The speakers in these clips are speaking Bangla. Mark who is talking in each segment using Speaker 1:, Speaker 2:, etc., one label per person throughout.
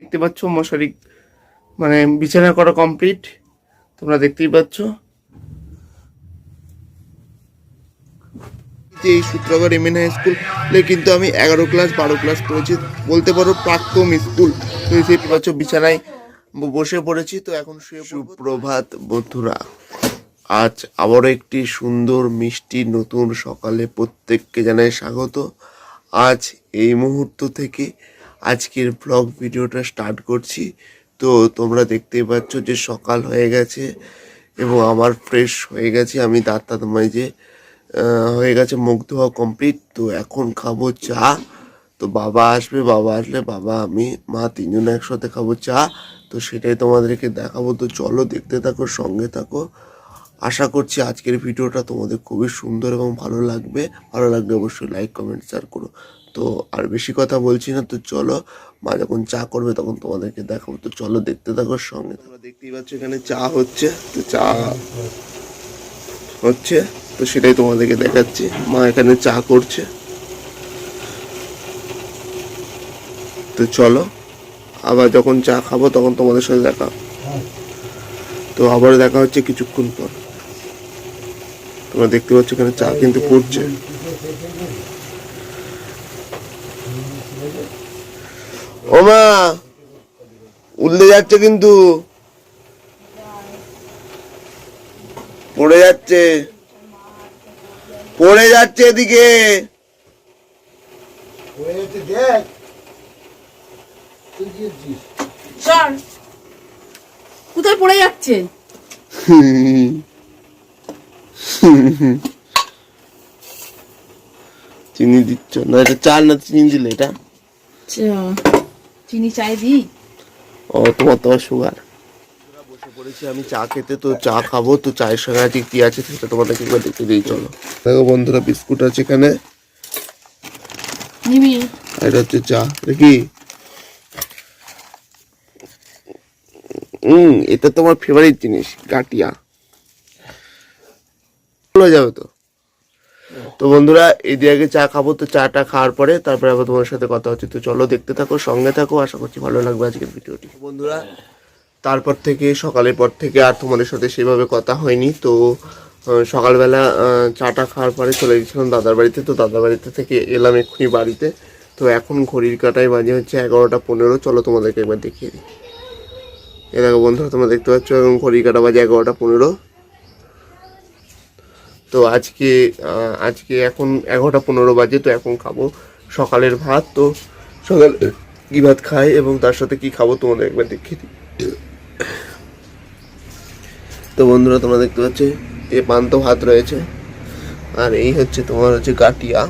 Speaker 1: দেখতে পাচ্ছ মশারি মানে বিছানা করা কমপ্লিট তোমরা দেখতেই পাচ্ছ এই শুক্রবার এম এন স্কুলে কিন্তু আমি এগারো ক্লাস বারো ক্লাস পড়েছি বলতে পারো প্রাক্তম স্কুল তো সেই পাচ্ছ বিছানায় বসে পড়েছি তো এখন শুয়ে
Speaker 2: সুপ্রভাত বন্ধুরা আজ আবারও একটি সুন্দর মিষ্টি নতুন সকালে প্রত্যেককে জানাই স্বাগত আজ এই মুহূর্ত থেকে আজকের ব্লগ ভিডিওটা স্টার্ট করছি তো তোমরা দেখতেই পাচ্ছ যে সকাল হয়ে গেছে এবং আমার ফ্রেশ হয়ে গেছে আমি দাঁত দাঁত মাইজে হয়ে গেছে মুখ ধোয়া কমপ্লিট তো এখন খাবো চা তো বাবা আসবে বাবা আসলে বাবা আমি মা তিনজন একসাথে খাবো চা তো সেটাই তোমাদেরকে দেখাবো তো চলো দেখতে থাকো সঙ্গে থাকো আশা করছি আজকের ভিডিওটা তোমাদের খুবই সুন্দর এবং ভালো লাগবে ভালো লাগবে অবশ্যই লাইক কমেন্ট শেয়ার করো তো আর বেশি কথা বলছি না তো চলো মা যখন চা করবে তখন তোমাদেরকে দেখাবো তো চলো দেখতে থাকো সঙ্গে তোমরা দেখতেই পাচ্ছ এখানে চা হচ্ছে তো চা হচ্ছে তো সেটাই তোমাদেরকে দেখাচ্ছি মা এখানে চা করছে তো চলো আবার যখন চা খাবো তখন তোমাদের সাথে দেখা তো আবার দেখা হচ্ছে কিছুক্ষণ পর তোমরা দেখতে পাচ্ছ এখানে চা কিন্তু পড়ছে ওমা উল্লে যাচ্ছে কিন্তু পড়ে যাচ্ছে পড়ে যাচ্ছে এদিকে
Speaker 3: কোথায় পড়ে যাচ্ছে
Speaker 2: চিনি দিচ্ছ না এটা চাল না চিনি দিলে এটা
Speaker 3: চা চিনি চাই দিই
Speaker 2: ও তোমার তোমার সুগার বসে পড়েছি আমি চা খেতে তো চা খাবো তো চায়ের সঙ্গে আজকে কি আছে সেটা তোমাদেরকে একবার দেখতে দিই চলো দেখো বন্ধুরা বিস্কুট আছে এখানে নিবি এটা হচ্ছে চা দেখি হুম এটা তোমার ফেভারিট জিনিস কাটিয়া চলে যাবে তো তো বন্ধুরা এদিকে আগে চা খাবো তো চাটা খাওয়ার পরে তারপরে আবার তোমার সাথে কথা হচ্ছে তো চলো দেখতে থাকো সঙ্গে থাকো আশা করছি ভালো লাগবে আজকের ভিডিওটি বন্ধুরা তারপর থেকে সকালের পর থেকে আর তোমাদের সাথে সেভাবে কথা হয়নি তো সকালবেলা চাটা খাওয়ার পরে চলে গেছিলাম দাদার বাড়িতে তো দাদার বাড়িতে থেকে এলাম এক্ষুনি বাড়িতে তো এখন ঘড়ির কাটায় বাজে হচ্ছে এগারোটা পনেরো চলো তোমাদেরকে একবার দেখিয়ে দিই এ দেখো বন্ধুরা তোমরা দেখতে পাচ্ছ এখন ঘড়ির কাটা বাজে এগারোটা পনেরো তো আজকে আজকে এখন এগারোটা পনেরো বাজে তো এখন খাবো সকালের ভাত তো সকাল কি ভাত খাই এবং তার সাথে কি খাবো তোমাদের একবার দেখিয়ে দিই তো বন্ধুরা তোমরা দেখতে পাচ্ছ এ পান্ত ভাত রয়েছে আর এই হচ্ছে তোমার হচ্ছে গাটিয়া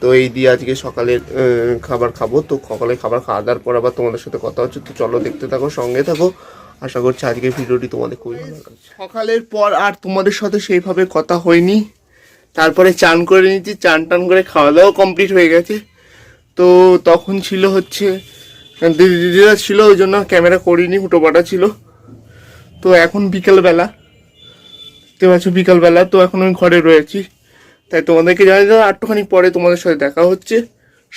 Speaker 2: তো এই দিয়ে আজকে সকালের খাবার খাবো তো সকালে খাবার খাওয়া দাওয়ার পর আবার তোমাদের সাথে কথা হচ্ছে তো চলো দেখতে থাকো সঙ্গে থাকো আশা করছি আজকের ভিডিওটি তোমাদের খুবই ভালো লাগছে সকালের পর আর তোমাদের সাথে সেইভাবে কথা হয়নি তারপরে চান করে নিয়েছি চান টান করে খাওয়া দাওয়াও কমপ্লিট হয়ে গেছে তো তখন ছিল হচ্ছে দিদিরা ছিল ওই জন্য ক্যামেরা করিনি হুটোপাটা ছিল তো এখন বিকালবেলা তো আছো বিকালবেলা তো এখন আমি ঘরে রয়েছি তাই তোমাদেরকে জানাই দাও একটুখানি পরে তোমাদের সাথে দেখা হচ্ছে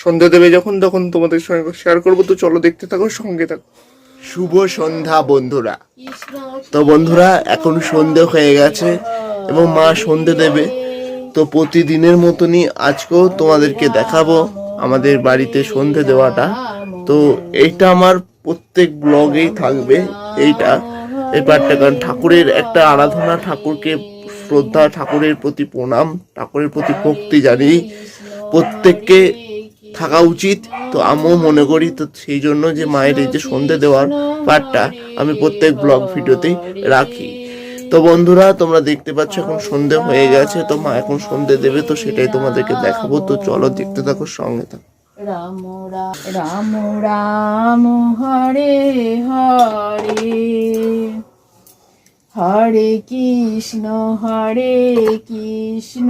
Speaker 2: সন্ধ্যা দেবে যখন তখন তোমাদের সঙ্গে শেয়ার করবো তো চলো দেখতে থাকো সঙ্গে থাকো শুভ সন্ধ্যা বন্ধুরা তো বন্ধুরা এখন সন্ধে হয়ে গেছে এবং মা সন্ধে দেবে তো প্রতিদিনের মতনই আজকেও তোমাদেরকে দেখাবো আমাদের বাড়িতে সন্ধে দেওয়াটা তো এইটা আমার প্রত্যেক ব্লগেই থাকবে এইটা এই কারণ ঠাকুরের একটা আরাধনা ঠাকুরকে শ্রদ্ধা ঠাকুরের প্রতি প্রণাম ঠাকুরের প্রতি ভক্তি জানি প্রত্যেককে থাকা উচিত তো আমিও মনে করি তো সেই জন্য যে মায়ের এই যে সন্ধে দেওয়ার পার্টটা আমি প্রত্যেক ব্লগ ভিডিওতেই রাখি তো বন্ধুরা তোমরা দেখতে পাচ্ছ এখন সন্ধে হয়ে গেছে তো মা এখন সন্ধে দেবে তো সেটাই তোমাদেরকে দেখাবো তো চলো দেখতে থাকো সঙ্গে থাকো
Speaker 4: রাম রাম রাম হরে হরে হরে কৃষ্ণ হরে কৃষ্ণ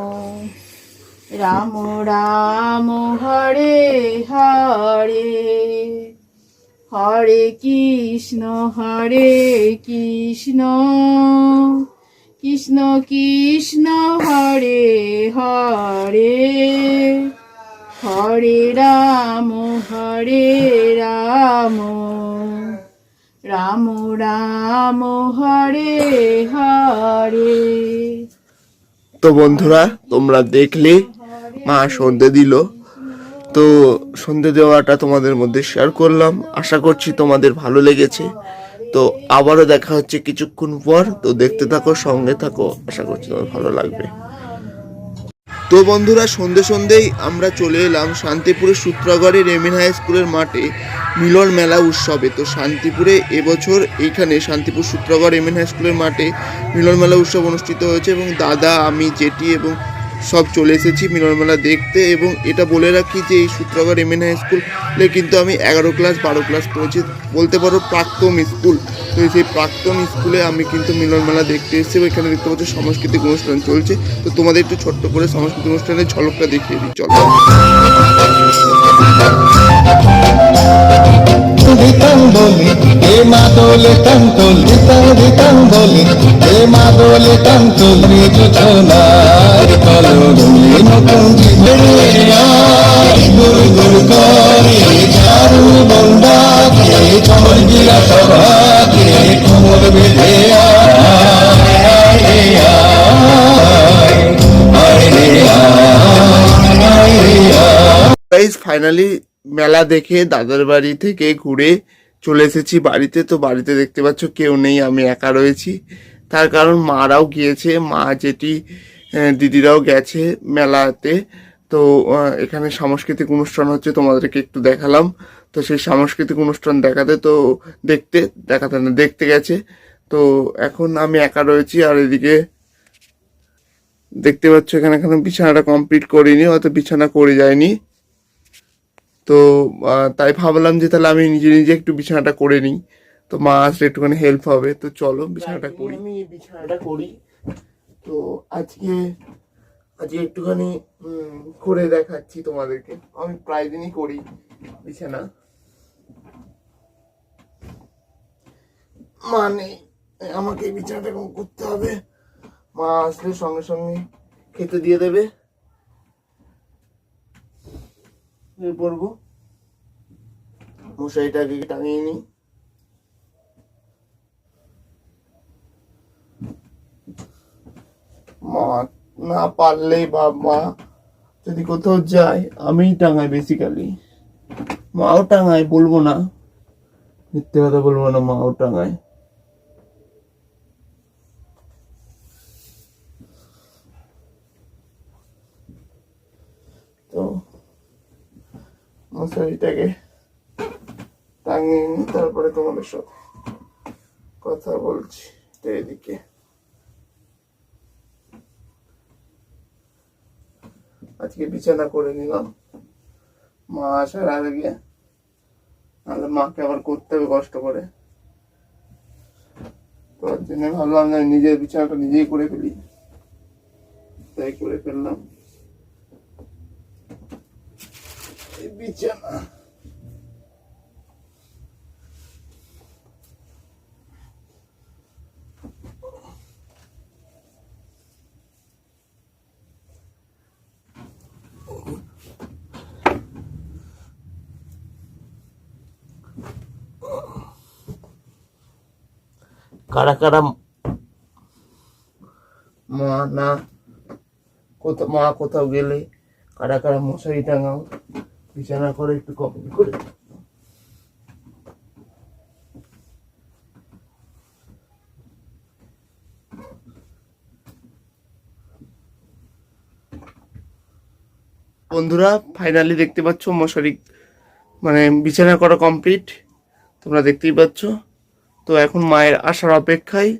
Speaker 4: রাম রাম হরে হরে হরে কৃষ্ণ হরে কৃষ্ণ কৃষ্ণ কৃষ্ণ হরে হরে হরে রাম হরে রাম রাম রাম হরে হরে
Speaker 2: তো বন্ধুরা তোমরা দেখলে মা সন্ধে দিল তো সন্ধে দেওয়াটা তোমাদের মধ্যে শেয়ার করলাম আশা করছি তোমাদের ভালো লেগেছে তো আবারও দেখা হচ্ছে কিছুক্ষণ পর তো দেখতে থাকো সঙ্গে থাকো আশা করছি তোমার ভালো লাগবে তো বন্ধুরা সন্ধে সন্ধেই আমরা চলে এলাম শান্তিপুরের সূত্রাগড়ের রেমিন হাই স্কুলের মাঠে মিলন মেলা উৎসবে তো শান্তিপুরে এবছর এইখানে শান্তিপুর সূত্রাগড় রেমিন হাই স্কুলের মাঠে মিলন মেলা উৎসব অনুষ্ঠিত হয়েছে এবং দাদা আমি জেটি এবং সব চলে এসেছি মিলনমেলা দেখতে এবং এটা বলে রাখি যে এই এম এন হাই স্কুলে কিন্তু আমি এগারো ক্লাস বারো ক্লাস পড়েছি বলতে পারো প্রাক্তম স্কুল তো সেই প্রাক্তম স্কুলে আমি কিন্তু মিলনমেলা দেখতে এসেছি এবং এখানে দেখতে পাচ্ছি সাংস্কৃতিক অনুষ্ঠান চলছে তো তোমাদের একটু ছোট্ট করে সাংস্কৃতিক অনুষ্ঠানের ঝলকটা দেখিয়ে দিই চলো
Speaker 5: মাদলে কান্তলি তারি কান্দলি হে মাদলে কান্তলি মৃদুছনার কলরুলে নতুন জীবনের গুরু গুরু করে চারু সভাকে কোমর বেঁধে
Speaker 2: ফাইনালি মেলা দেখে দাদার বাড়ি থেকে ঘুরে চলে এসেছি বাড়িতে তো বাড়িতে দেখতে পাচ্ছ কেউ নেই আমি একা রয়েছি তার কারণ মারাও গিয়েছে মা যেটি দিদিরাও গেছে মেলাতে তো এখানে সাংস্কৃতিক অনুষ্ঠান হচ্ছে তোমাদেরকে একটু দেখালাম তো সেই সাংস্কৃতিক অনুষ্ঠান দেখাতে তো দেখতে দেখাতে না দেখতে গেছে তো এখন আমি একা রয়েছি আর এদিকে দেখতে পাচ্ছ এখানে এখানে বিছানাটা কমপ্লিট করিনি হয়তো বিছানা করে যায়নি তো তাই ভাবলাম যে তাহলে আমি নিজে নিজে একটু বিছানাটা করে নিই তো মা আসলে একটুখানি হেল্প হবে তো চলো বিছানাটা করি আমি বিছানাটা করি তো আজকে আজকে একটুখানি করে দেখাচ্ছি তোমাদেরকে আমি প্রায় দিনই করি বিছানা মানে আমাকে বিছানাটা করতে হবে মা আসলে সঙ্গে সঙ্গে খেতে দিয়ে দেবে পরবো মশারিটাকে টাঙিয়ে নিই মা না পারলে বা মা যদি কোথাও যায় আমি টাঙাই বেসিক্যালি মাও টাঙায় বলবো না মিথ্যে কথা বলবো না মাও টাঙায় মশারিটাকে আচ্ছা, টাঙিয়ে নিই তারপরে তোমাদের সাথে কথা বলছি এদিকে আজকে বিছানা করে নিলাম মা আসার আগে নাহলে মাকে আবার করতে হবে কষ্ট করে তোর জন্য ভাবলাম নিজের বিছানাটা নিজেই করে ফেলি তাই করে ফেললাম pigeon. Kadang-kadang mana kutuk mau aku tahu gile, kadang-kadang mau saya dengar. বিছানা করে একটু কপি করে বন্ধুরা ফাইনালি দেখতে পাচ্ছ মশারি মানে বিছানা করা কমপ্লিট তোমরা দেখতেই পাচ্ছ তো এখন মায়ের আসার অপেক্ষায়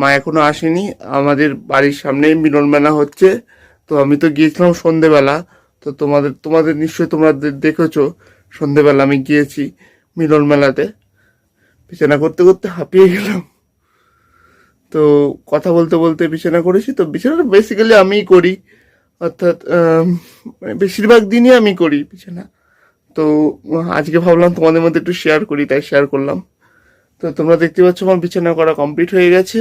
Speaker 2: মা এখনো আসেনি আমাদের বাড়ির সামনে মিলন মেলা হচ্ছে তো আমি তো গিয়েছিলাম সন্ধেবেলা তো তোমাদের তোমাদের নিশ্চয়ই তোমাদের দেখেছ সন্ধেবেলা আমি গিয়েছি মিলন মেলাতে বিছানা করতে করতে হাঁপিয়ে গেলাম তো কথা বলতে বলতে বিছানা করেছি তো বিছানাটা বেসিক্যালি আমিই করি অর্থাৎ মানে বেশিরভাগ দিনই আমি করি বিছানা তো আজকে ভাবলাম তোমাদের মধ্যে একটু শেয়ার করি তাই শেয়ার করলাম তো তোমরা দেখতে পাচ্ছ আমার বিছানা করা কমপ্লিট হয়ে গেছে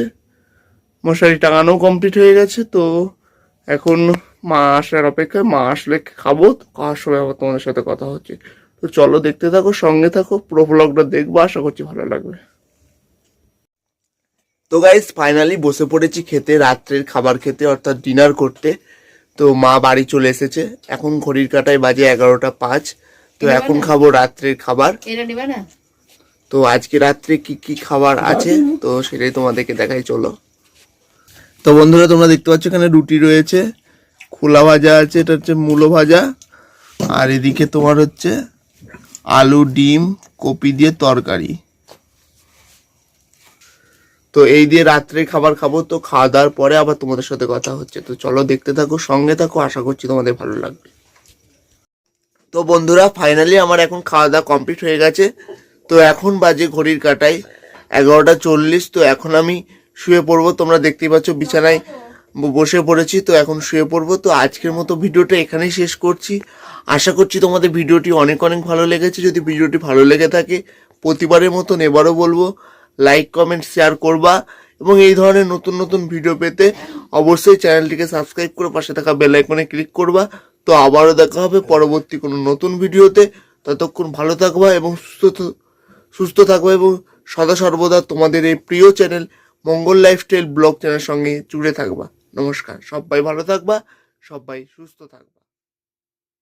Speaker 2: মশারি টাঙানো কমপ্লিট হয়ে গেছে তো এখন মা আসার অপেক্ষায় মা আসলে খাবো খাওয়ার সময় আবার তোমাদের সাথে কথা হচ্ছে তো চলো দেখতে থাকো সঙ্গে থাকো পুরো ব্লগটা দেখবো আশা করছি ভালো লাগবে তো গাইজ ফাইনালি বসে পড়েছি খেতে রাত্রের খাবার খেতে অর্থাৎ ডিনার করতে তো মা বাড়ি চলে এসেছে এখন ঘড়ির কাটায় বাজে এগারোটা পাঁচ তো এখন খাবো রাত্রের খাবার তো আজকে রাত্রে কি কি খাবার আছে তো সেটাই তোমাদেরকে দেখাই চলো তো বন্ধুরা তোমরা দেখতে পাচ্ছ এখানে রুটি রয়েছে খোলা ভাজা আছে এটা হচ্ছে মূলো ভাজা আর এদিকে তোমার হচ্ছে আলু ডিম কপি দিয়ে তরকারি তো এই দিয়ে রাত্রে খাবার খাবো তো খাওয়া দাওয়ার পরে আবার তোমাদের সাথে কথা হচ্ছে তো চলো দেখতে থাকো সঙ্গে থাকো আশা করছি তোমাদের ভালো লাগবে তো বন্ধুরা ফাইনালি আমার এখন খাওয়া দাওয়া কমপ্লিট হয়ে গেছে তো এখন বাজে ঘড়ির কাটাই এগারোটা চল্লিশ তো এখন আমি শুয়ে পড়বো তোমরা দেখতেই পাচ্ছ বিছানায় বসে পড়েছি তো এখন শুয়ে পড়বো তো আজকের মতো ভিডিওটা এখানেই শেষ করছি আশা করছি তোমাদের ভিডিওটি অনেক অনেক ভালো লেগেছে যদি ভিডিওটি ভালো লেগে থাকে প্রতিবারের মতন এবারও বলবো লাইক কমেন্ট শেয়ার করবা এবং এই ধরনের নতুন নতুন ভিডিও পেতে অবশ্যই চ্যানেলটিকে সাবস্ক্রাইব করে পাশে থাকা বেল আইকনে ক্লিক করবা তো আবারও দেখা হবে পরবর্তী কোনো নতুন ভিডিওতে ততক্ষণ ভালো থাকবা এবং সুস্থ সুস্থ থাকবা এবং সদা সর্বদা তোমাদের এই প্রিয় চ্যানেল মঙ্গল লাইফস্টাইল ব্লগ চ্যানেলের সঙ্গে জুড়ে থাকবা নমস্কার সবাই ভালো থাকবা সবাই সুস্থ থাকবা